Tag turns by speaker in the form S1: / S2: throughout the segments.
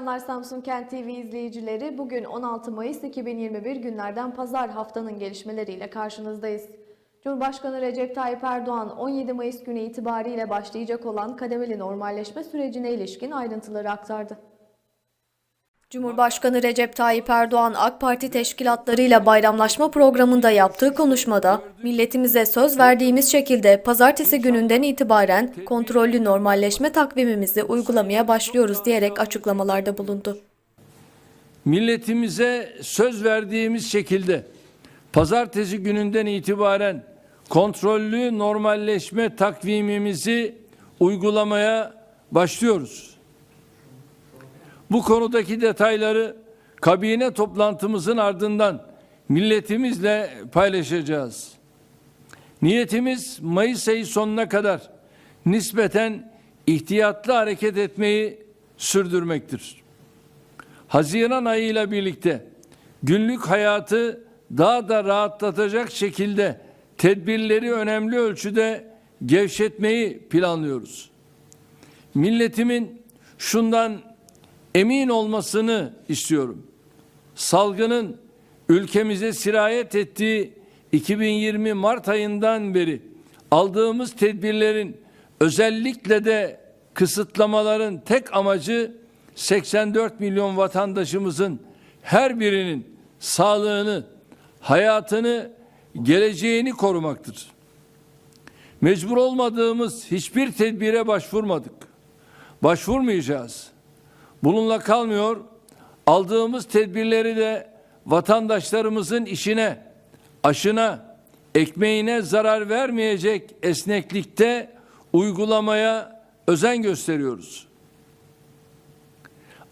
S1: akşamlar Samsun Kent TV izleyicileri. Bugün 16 Mayıs 2021 günlerden pazar haftanın gelişmeleriyle karşınızdayız. Cumhurbaşkanı Recep Tayyip Erdoğan 17 Mayıs günü itibariyle başlayacak olan kademeli normalleşme sürecine ilişkin ayrıntıları aktardı. Cumhurbaşkanı Recep Tayyip Erdoğan AK Parti teşkilatlarıyla bayramlaşma programında yaptığı konuşmada milletimize söz verdiğimiz şekilde pazartesi gününden itibaren kontrollü normalleşme takvimimizi uygulamaya başlıyoruz diyerek açıklamalarda bulundu.
S2: milletimize söz verdiğimiz şekilde pazartesi gününden itibaren kontrollü normalleşme takvimimizi uygulamaya başlıyoruz. Bu konudaki detayları kabine toplantımızın ardından milletimizle paylaşacağız. Niyetimiz Mayıs ayı sonuna kadar nispeten ihtiyatlı hareket etmeyi sürdürmektir. Haziran ayıyla birlikte günlük hayatı daha da rahatlatacak şekilde tedbirleri önemli ölçüde gevşetmeyi planlıyoruz. Milletimin şundan emin olmasını istiyorum. Salgının ülkemize sirayet ettiği 2020 Mart ayından beri aldığımız tedbirlerin özellikle de kısıtlamaların tek amacı 84 milyon vatandaşımızın her birinin sağlığını, hayatını, geleceğini korumaktır. Mecbur olmadığımız hiçbir tedbire başvurmadık. Başvurmayacağız. Bununla kalmıyor, aldığımız tedbirleri de vatandaşlarımızın işine, aşına, ekmeğine zarar vermeyecek esneklikte uygulamaya özen gösteriyoruz.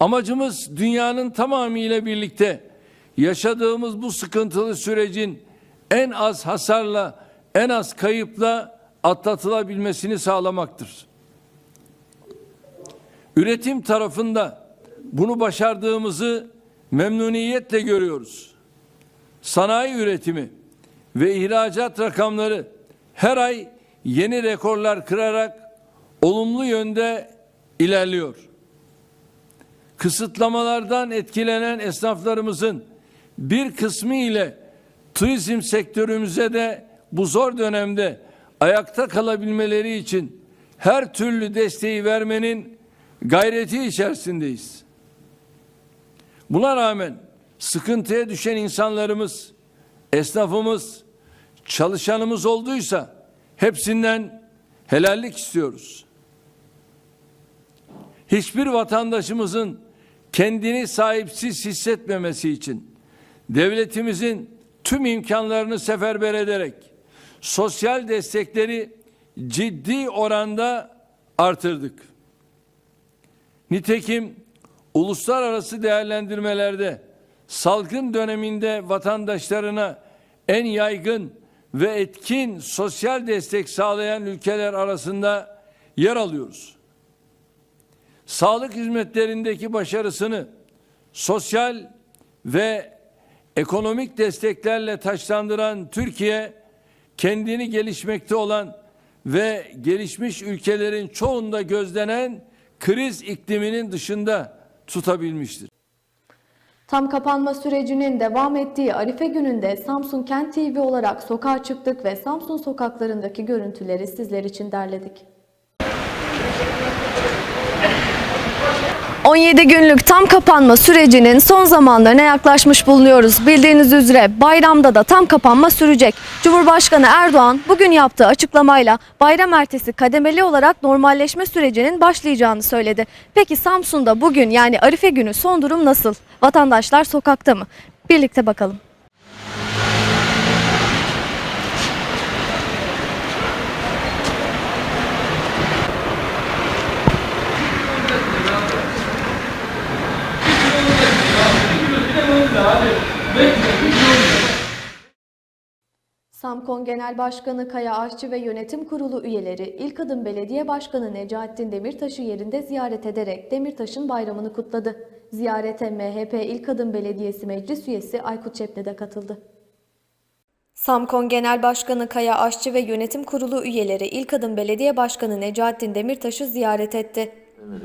S2: Amacımız dünyanın tamamıyla birlikte yaşadığımız bu sıkıntılı sürecin en az hasarla, en az kayıpla atlatılabilmesini sağlamaktır. Üretim tarafında bunu başardığımızı memnuniyetle görüyoruz. Sanayi üretimi ve ihracat rakamları her ay yeni rekorlar kırarak olumlu yönde ilerliyor. Kısıtlamalardan etkilenen esnaflarımızın bir kısmı ile turizm sektörümüze de bu zor dönemde ayakta kalabilmeleri için her türlü desteği vermenin gayreti içerisindeyiz. Buna rağmen sıkıntıya düşen insanlarımız, esnafımız, çalışanımız olduysa hepsinden helallik istiyoruz. Hiçbir vatandaşımızın kendini sahipsiz hissetmemesi için devletimizin tüm imkanlarını seferber ederek sosyal destekleri ciddi oranda artırdık. Nitekim uluslararası değerlendirmelerde salgın döneminde vatandaşlarına en yaygın ve etkin sosyal destek sağlayan ülkeler arasında yer alıyoruz. Sağlık hizmetlerindeki başarısını sosyal ve ekonomik desteklerle taçlandıran Türkiye kendini gelişmekte olan ve gelişmiş ülkelerin çoğunda gözlenen kriz ikliminin dışında tutabilmiştir.
S1: Tam kapanma sürecinin devam ettiği Arife gününde Samsun Kent TV olarak sokağa çıktık ve Samsun sokaklarındaki görüntüleri sizler için derledik. 17 günlük tam kapanma sürecinin son zamanlarına yaklaşmış bulunuyoruz. Bildiğiniz üzere bayramda da tam kapanma sürecek. Cumhurbaşkanı Erdoğan bugün yaptığı açıklamayla bayram ertesi kademeli olarak normalleşme sürecinin başlayacağını söyledi. Peki Samsun'da bugün yani Arife günü son durum nasıl? Vatandaşlar sokakta mı? Birlikte bakalım. Samkon Genel Başkanı Kaya Aşçı ve Yönetim Kurulu üyeleri İlk Adım Belediye Başkanı Necaettin Demirtaş'ı yerinde ziyaret ederek Demirtaş'ın bayramını kutladı. Ziyarete MHP İlk Adım Belediyesi Meclis Üyesi Aykut Çepne de katıldı. Samkon Genel Başkanı Kaya Aşçı ve Yönetim Kurulu üyeleri İlk Adım Belediye Başkanı Necaettin Demirtaş'ı ziyaret etti.
S3: Evet,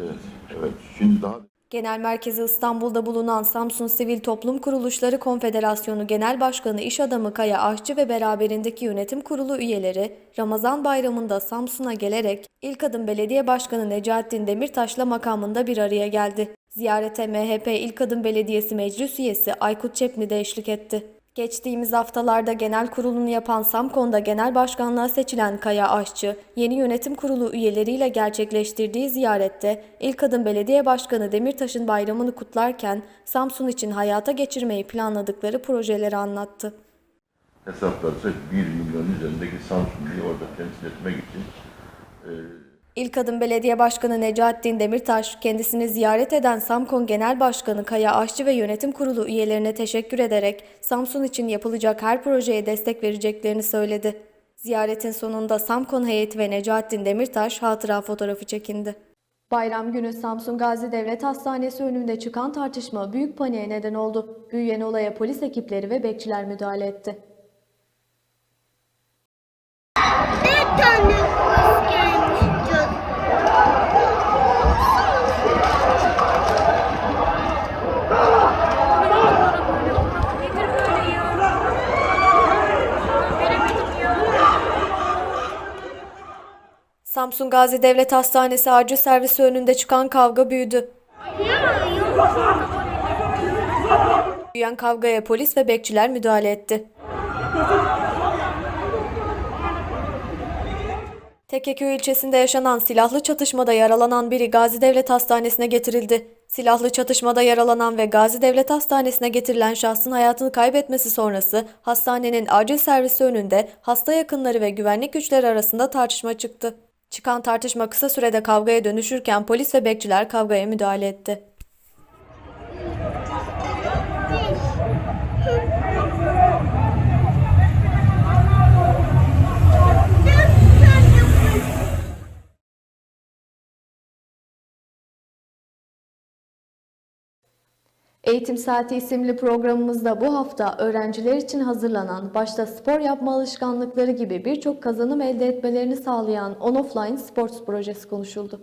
S3: evet. Şimdi daha
S1: Genel merkezi İstanbul'da bulunan Samsun Sivil Toplum Kuruluşları Konfederasyonu Genel Başkanı İş Adamı Kaya Aşçı ve beraberindeki yönetim kurulu üyeleri Ramazan Bayramı'nda Samsun'a gelerek İlk Adım Belediye Başkanı Necaettin Demirtaş'la makamında bir araya geldi. Ziyarete MHP İlk Adım Belediyesi Meclis Üyesi Aykut Çepni de eşlik etti. Geçtiğimiz haftalarda genel kurulunu yapan Samkon'da genel başkanlığa seçilen Kaya Aşçı, yeni yönetim kurulu üyeleriyle gerçekleştirdiği ziyarette İlk Adım Belediye Başkanı Demirtaş'ın bayramını kutlarken Samsun için hayata geçirmeyi planladıkları projeleri anlattı.
S3: hesaplarsak 1 milyon üzerindeki Samsunlu'yu orada temsil etmek için
S1: İlk Adım Belediye Başkanı Necaettin Demirtaş, kendisini ziyaret eden Samkon Genel Başkanı Kaya Aşçı ve yönetim kurulu üyelerine teşekkür ederek Samsun için yapılacak her projeye destek vereceklerini söyledi. Ziyaretin sonunda Samkon heyeti ve Necaettin Demirtaş hatıra fotoğrafı çekindi. Bayram günü Samsun Gazi Devlet Hastanesi önünde çıkan tartışma büyük paniğe neden oldu. Büyüyen olaya polis ekipleri ve bekçiler müdahale etti.
S4: Bir
S1: Samsun Gazi Devlet Hastanesi acil servisi önünde çıkan kavga büyüdü. Büyüyen kavgaya polis ve bekçiler müdahale etti. Tekeköy ilçesinde yaşanan silahlı çatışmada yaralanan biri Gazi Devlet Hastanesi'ne getirildi. Silahlı çatışmada yaralanan ve Gazi Devlet Hastanesi'ne getirilen şahsın hayatını kaybetmesi sonrası hastanenin acil servisi önünde hasta yakınları ve güvenlik güçleri arasında tartışma çıktı. Çıkan tartışma kısa sürede kavgaya dönüşürken polis ve bekçiler kavgaya müdahale etti. Eğitim Saati isimli programımızda bu hafta öğrenciler için hazırlanan başta spor yapma alışkanlıkları gibi birçok kazanım elde etmelerini sağlayan On Offline Sports projesi konuşuldu.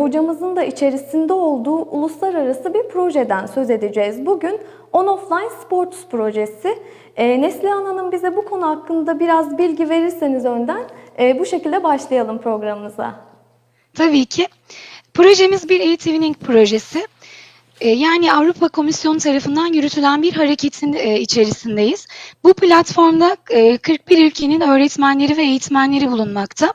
S1: Hocamızın da içerisinde olduğu uluslararası bir projeden söz edeceğiz. Bugün On Offline Sports projesi. Ee, Neslihan Hanım bize bu konu hakkında biraz bilgi verirseniz önden e, bu şekilde başlayalım programımıza.
S5: Tabii ki. Projemiz bir e-twinning projesi. Ee, Yani Avrupa Komisyonu tarafından yürütülen bir hareketin e, içerisindeyiz. Bu platformda e, 41 ülkenin öğretmenleri ve eğitmenleri bulunmakta.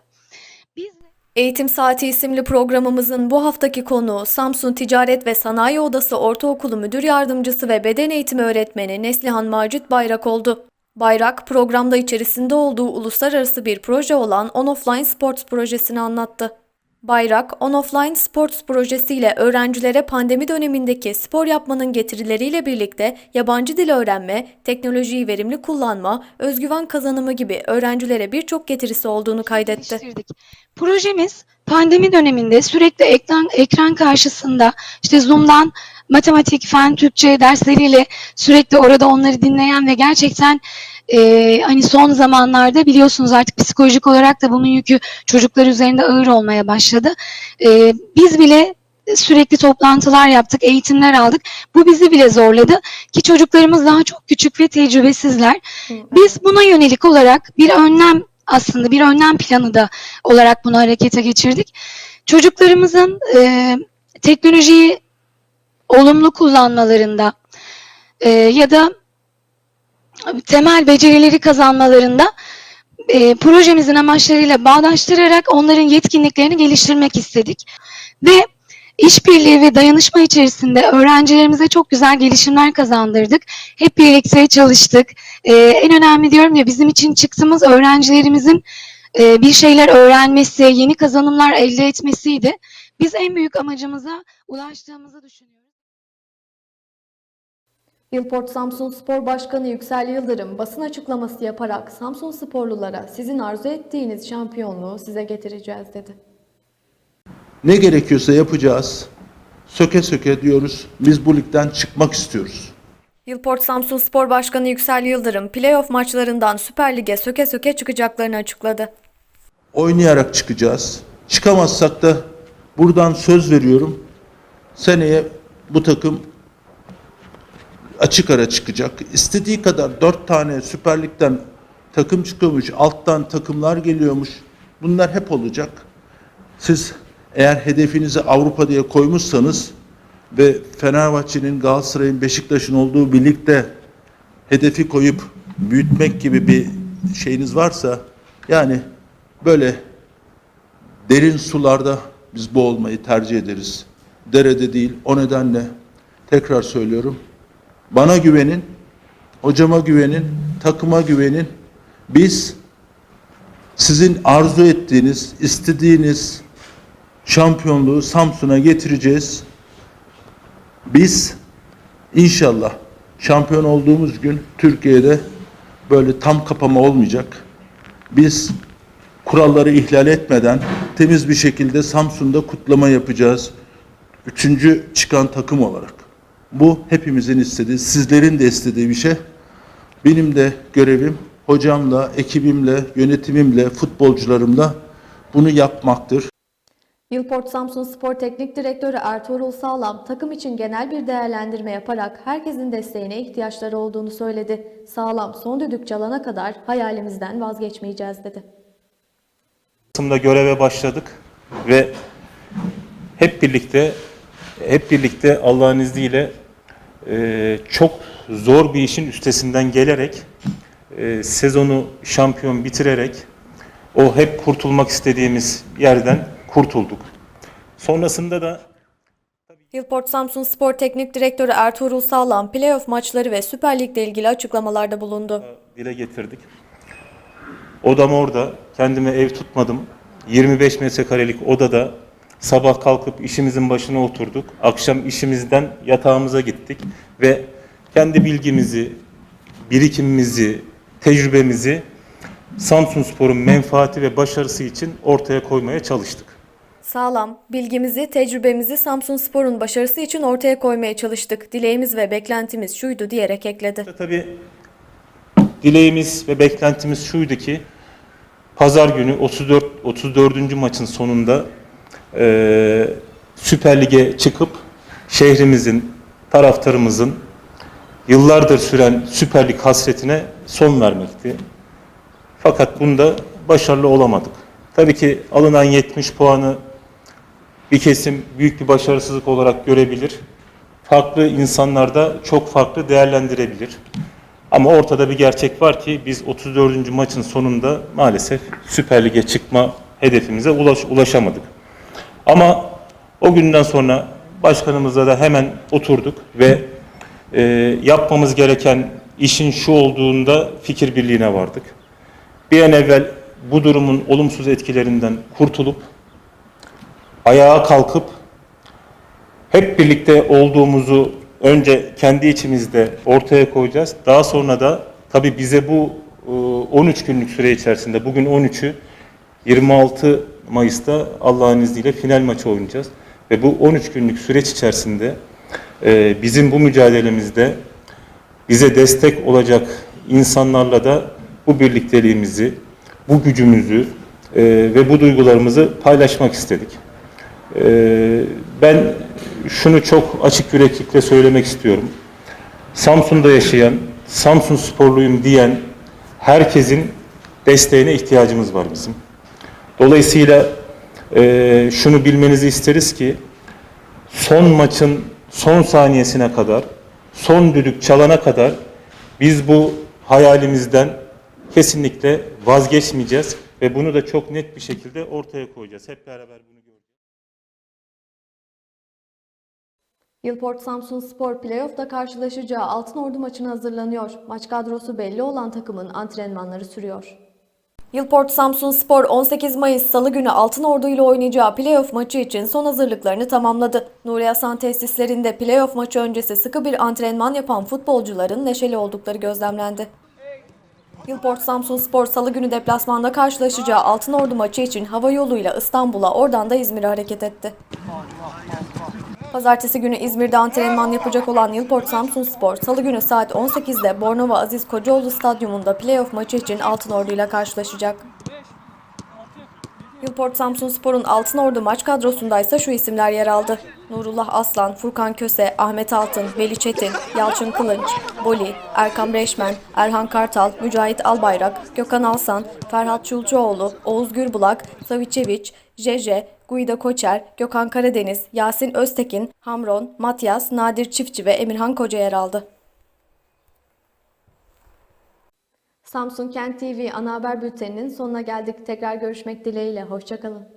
S1: Eğitim Saati isimli programımızın bu haftaki konuğu Samsun Ticaret ve Sanayi Odası Ortaokulu Müdür Yardımcısı ve Beden Eğitimi Öğretmeni Neslihan Macit Bayrak oldu. Bayrak, programda içerisinde olduğu uluslararası bir proje olan On Offline Sports projesini anlattı. Bayrak, On Offline Sports projesiyle öğrencilere pandemi dönemindeki spor yapmanın getirileriyle birlikte yabancı dil öğrenme, teknolojiyi verimli kullanma, özgüven kazanımı gibi öğrencilere birçok getirisi olduğunu kaydetti.
S5: Projemiz pandemi döneminde sürekli ekran, ekran karşısında işte Zoom'dan matematik, fen, Türkçe dersleriyle sürekli orada onları dinleyen ve gerçekten e, hani son zamanlarda biliyorsunuz artık psikolojik olarak da bunun yükü çocuklar üzerinde ağır olmaya başladı. E, biz bile sürekli toplantılar yaptık, eğitimler aldık. Bu bizi bile zorladı ki çocuklarımız daha çok küçük ve tecrübesizler. Biz buna yönelik olarak bir önlem aslında bir önlem planı da olarak bunu harekete geçirdik. Çocuklarımızın e, teknolojiyi olumlu kullanmalarında e, ya da temel becerileri kazanmalarında e, projemizin amaçlarıyla bağdaştırarak onların yetkinliklerini geliştirmek istedik. Ve işbirliği ve dayanışma içerisinde öğrencilerimize çok güzel gelişimler kazandırdık. Hep birlikte çalıştık. E, en önemli diyorum ya bizim için çıktığımız öğrencilerimizin e, bir şeyler öğrenmesi, yeni kazanımlar elde etmesiydi. Biz en büyük amacımıza ulaştığımızı düşünüyoruz.
S1: Yılport Samsun Spor Başkanı Yüksel Yıldırım basın açıklaması yaparak Samsun sporlulara sizin arzu ettiğiniz şampiyonluğu size getireceğiz dedi.
S6: Ne gerekiyorsa yapacağız. Söke söke diyoruz. Biz bu ligden çıkmak istiyoruz.
S1: Yılport Samsun Spor Başkanı Yüksel Yıldırım playoff maçlarından Süper Lig'e söke söke çıkacaklarını açıkladı.
S6: Oynayarak çıkacağız. Çıkamazsak da buradan söz veriyorum. seneye bu takım açık ara çıkacak. İstediği kadar dört tane Süper Lig'den takım çıkıyormuş, alttan takımlar geliyormuş. Bunlar hep olacak. Siz eğer hedefinizi Avrupa diye koymuşsanız ve Fenerbahçe'nin, Galatasaray'ın, Beşiktaş'ın olduğu birlikte hedefi koyup büyütmek gibi bir şeyiniz varsa yani böyle derin sularda biz boğulmayı tercih ederiz. Derede değil. O nedenle tekrar söylüyorum. Bana güvenin, hocama güvenin, takıma güvenin. Biz sizin arzu ettiğiniz, istediğiniz şampiyonluğu Samsun'a getireceğiz. Biz inşallah şampiyon olduğumuz gün Türkiye'de böyle tam kapama olmayacak. Biz kuralları ihlal etmeden temiz bir şekilde Samsun'da kutlama yapacağız. Üçüncü çıkan takım olarak. Bu hepimizin istediği, sizlerin de istediği bir şey. Benim de görevim hocamla, ekibimle, yönetimimle, futbolcularımla bunu yapmaktır.
S1: Yılport Samsun Spor Teknik Direktörü Ertuğrul Sağlam takım için genel bir değerlendirme yaparak herkesin desteğine ihtiyaçları olduğunu söyledi. Sağlam son düdük çalana kadar hayalimizden vazgeçmeyeceğiz dedi.
S7: Kasım'da göreve başladık ve hep birlikte hep birlikte Allah'ın izniyle e, çok zor bir işin üstesinden gelerek e, sezonu şampiyon bitirerek o hep kurtulmak istediğimiz yerden kurtulduk. Sonrasında da
S1: Yılport Samsun Spor Teknik Direktörü Ertuğrul Sağlam playoff maçları ve Süper Lig'le ilgili açıklamalarda bulundu.
S7: dile getirdik. Odam orada. Kendime ev tutmadım. 25 metrekarelik odada sabah kalkıp işimizin başına oturduk. Akşam işimizden yatağımıza gittik ve kendi bilgimizi, birikimimizi, tecrübemizi Samsun Spor'un menfaati ve başarısı için ortaya koymaya çalıştık.
S1: Sağlam, bilgimizi, tecrübemizi Samsun Spor'un başarısı için ortaya koymaya çalıştık. Dileğimiz ve beklentimiz şuydu diyerek ekledi.
S7: Tabii dileğimiz ve beklentimiz şuydu ki pazar günü 34 34. maçın sonunda eee Süper Lig'e çıkıp şehrimizin, taraftarımızın yıllardır süren Süper Lig hasretine son vermekti. Fakat bunda başarılı olamadık. Tabii ki alınan 70 puanı bir kesim büyük bir başarısızlık olarak görebilir. Farklı insanlar da çok farklı değerlendirebilir. Ama ortada bir gerçek var ki biz 34. maçın sonunda maalesef Süper Lig'e çıkma hedefimize ulaş, ulaşamadık. Ama o günden sonra başkanımızla da hemen oturduk ve e, yapmamız gereken işin şu olduğunda fikir birliğine vardık. Bir an evvel bu durumun olumsuz etkilerinden kurtulup ayağa kalkıp hep birlikte olduğumuzu önce kendi içimizde ortaya koyacağız. Daha sonra da tabii bize bu e, 13 günlük süre içerisinde bugün 13'ü 26 Mayıs'ta Allah'ın izniyle final maçı oynayacağız. Ve bu 13 günlük süreç içerisinde e, bizim bu mücadelemizde bize destek olacak insanlarla da bu birlikteliğimizi, bu gücümüzü e, ve bu duygularımızı paylaşmak istedik. Ee, ben şunu çok açık yüreklilikle söylemek istiyorum. Samsun'da yaşayan, Samsun sporluyum diyen herkesin desteğine ihtiyacımız var bizim. Dolayısıyla e, şunu bilmenizi isteriz ki son maçın son saniyesine kadar, son düdük çalana kadar biz bu hayalimizden kesinlikle vazgeçmeyeceğiz ve bunu da çok net bir şekilde ortaya koyacağız. Hep beraber bunu.
S1: Yılport Samsun Spor playoff'ta karşılaşacağı Altınordu maçına hazırlanıyor. Maç kadrosu belli olan takımın antrenmanları sürüyor. Yılport Samsun Spor 18 Mayıs Salı günü Altınordu ile oynayacağı playoff maçı için son hazırlıklarını tamamladı. Nuri Hasan tesislerinde playoff maçı öncesi sıkı bir antrenman yapan futbolcuların neşeli oldukları gözlemlendi. Yılport Samsun Spor Salı günü deplasmanda karşılaşacağı Altınordu maçı için hava yoluyla İstanbul'a oradan da İzmir'e hareket etti. Pazartesi günü İzmir'de antrenman yapacak olan Yılport Samsun Spor, Salı günü saat 18'de Bornova Aziz Kocaoğlu Stadyumunda playoff maçı için Altınordu ile karşılaşacak. Yılport Samsun Spor'un Altınordu maç kadrosundaysa şu isimler yer aldı. Nurullah Aslan, Furkan Köse, Ahmet Altın, Veli Çetin, Yalçın Kılınç, Boli, Erkan Breşmen, Erhan Kartal, Mücahit Albayrak, Gökhan Alsan, Ferhat Çulcuoğlu, Oğuz Gürbulak, Savicevic, Jeje, Guida Koçer, Gökhan Karadeniz, Yasin Öztekin, Hamron, Matyas, Nadir Çiftçi ve Emirhan Koca yer aldı. Samsun Kent TV ana haber bülteninin sonuna geldik. Tekrar görüşmek dileğiyle. Hoşçakalın.